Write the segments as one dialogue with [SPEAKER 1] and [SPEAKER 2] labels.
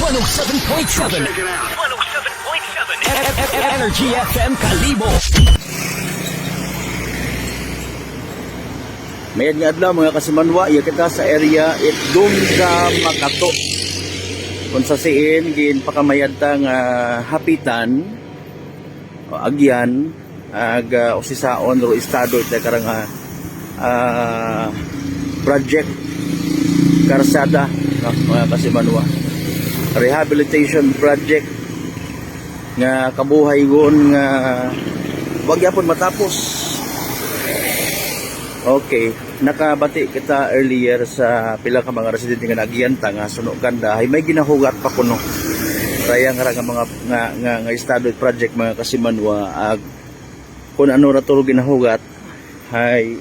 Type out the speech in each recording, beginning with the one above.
[SPEAKER 1] 107.7 107.7 Energy FM Kalibo.
[SPEAKER 2] Mayad nga adlaw mga kasimanwa, iya kita sa area it dum sa Makato. Kung sa siin, gin pakamayad ta hapitan, o agyan, ag uh, usisaon ro estado ita karang ah, ah, project karsada no, mga kasimanwa. Rehabilitation project nga kabuhay gon nga wag yapon matapos Okay, nakabati kita earlier sa pila ka mga residente nga nagyanta nga suno ganda ay may ginahugat pa kuno. Kaya nga nga mga nga nga, nga estado project mga kasimanwa ag kung ano ra to ginahugat ay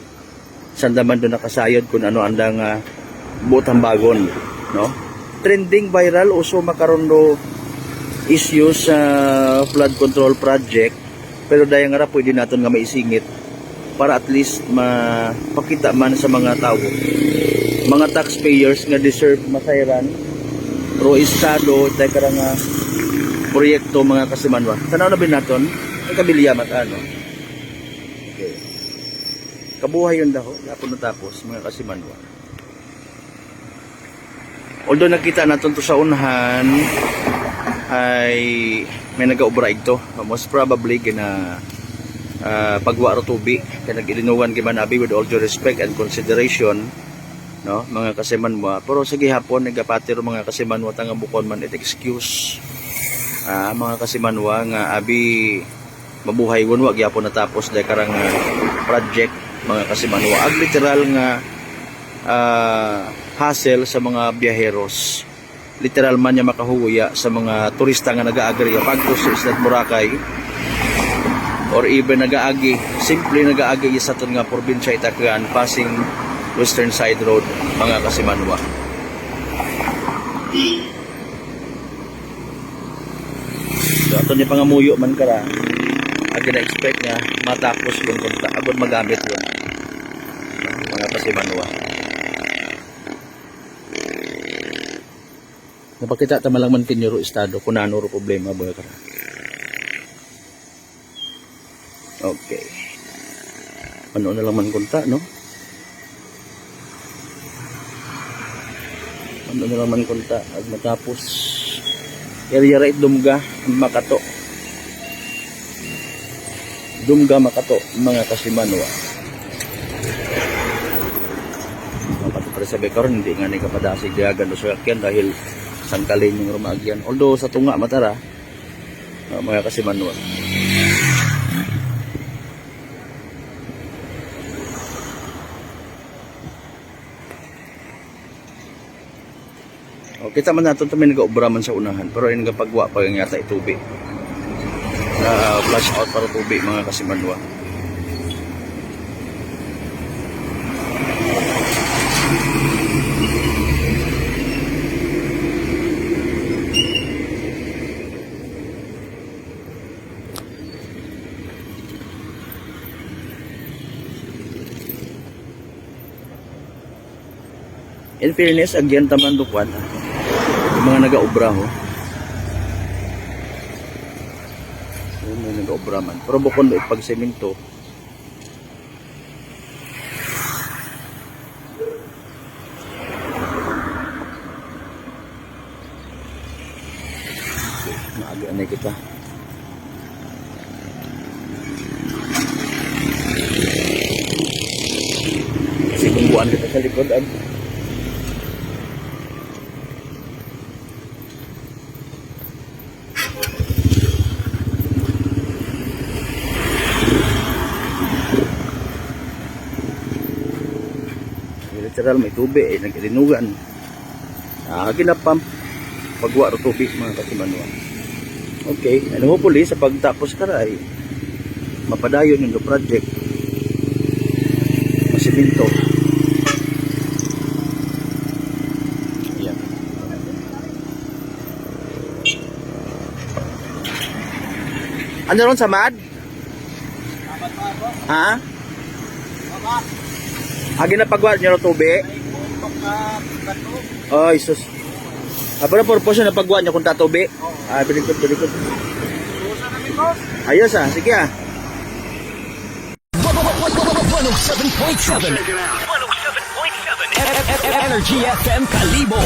[SPEAKER 2] sandaman do nakasayod kung ano andang uh, butang bagon, no? Trending viral uso makaron do issues sa flood control project. Pero dayang nga ra pwede naton nga maisingit para at least mapakita man sa mga tao. Mga taxpayers nga deserve masayran pro estado tay karang nga proyekto mga kasimanwa. Tanaw na bin naton? Ang kabilyamat ano? Okay. kabuhay yun daw lapon natapos mga kasimanwa although nakita naton to sa unahan ay may nagaobra ito. Most probably gina uh, pagwa ro tubi. Kay nagilinuwan kay manabi with all due respect and consideration no mga kasimanwa pero sa gihapon nagapati mga kasimanwa tanga bukon man it excuse ah mga kasimanwa nga abi mabuhay gon wa gyapon natapos dahil karang ah, project mga kasimanwa ag literal nga ah, hassle sa mga biyaheros. Literal man niya makahuya sa mga turista nga nag-aagri pagkos sa Boracay or even nagaagi simple nagaagi sa aton nga probinsya Itacan passing western side road mga kasimanwa. So ato ni pangamuyo man kara ag na expect nga matapos yung kunta abot magamit yun. Mga kasimanwa napakita tama lang man kinyo estado kung ano ro problema ba kara Okay. Ano na lang man kunta, no? Ano na lang man kunta at matapos area right dumga makato. Dumga makato mga kasimanwa. Kapag pa sa karon hindi nga ni kapadasig diagan sa yakyan dahil sangkalin yung rumagyan. Although sa tunga matara uh, mga kasimanwa. O, kita man nato may nag-obra man sa unahan pero ay nagapagwa pa yung yata itubi. Na flash out para tubi mga kasimanwa. In fairness, agyan taman dukwan. Yung mga nag-aobra ho. Yung mga nag-aobra man. Pero bukod doon pag semento. Maaga na kita. Kasi kungguan kita sa likod. Ano? Literal may tubig ay nagilinugan. Ah ginapump pagwa ro tubig mga kasimanwa okay and hopefully sa pagtapos karay mapadayon yung project. Masiminto yan ano ron samad? ha? Agi na pagwa nyo ng tubig? Ay, sus. Ah, para purpose na pagwa niyo kung tatubi. Ah, bilikod, bilikod. Ayos ah, sige ah.
[SPEAKER 1] 107.7 107.7 Energy FM Kalibo